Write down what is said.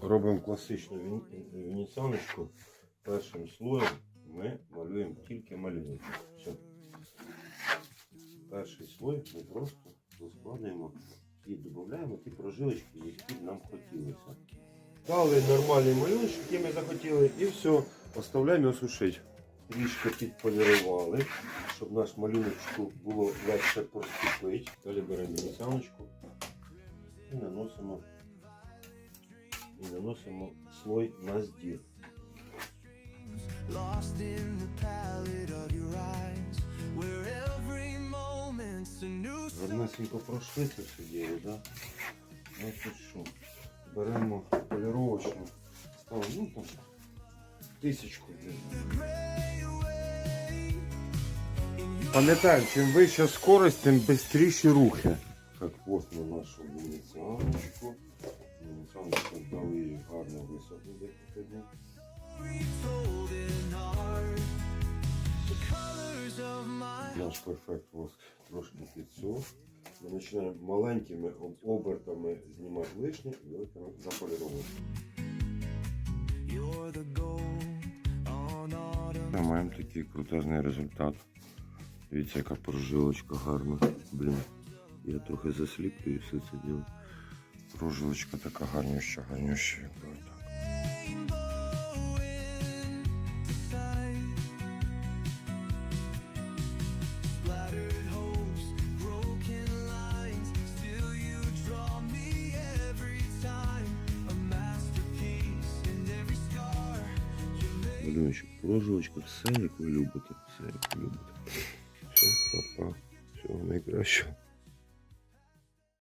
Робимо класичну венеціаночку. Першим слоєм ми малюємо тільки малюнок. Все. Перший слой ми просто розкладаємо і додаємо ті прожилочки, які нам хотілося. Дали нормальний малюнок, який ми захотіли, і все, оставляємо його сушити. Трішки підполірували, щоб наш малюночку було легше проступити. Далі беремо венеціаночку і наносимо і наносимо слой на здір. lost in the palette of your eyes, where every moment's a new Гарнесенько пройшли це все діло, да? Значить що? Беремо поліровочну, ставимо, ну там, тисячку. Пам'ятаємо, чим вища скорость, тим швидші рухи. Так, ось на нашу венеціаночку. Венеціаночку дали їй гарно висохнути декілька днів. Наш перфект воск трошки підсох. Ми починаємо маленькими обертами знімати лишнє і великими заполіровувати. Ми маємо такий крутезний результат. Дивіться, яка прожилочка гарна. Блін, я трохи засліплюю все це діло. Прожилочка така гарнюща, гарнюща. Так. Scar. You make Малюночок, прожилочка, все як ви любите. Все як ви любите. Все, папа. Всього найкращого.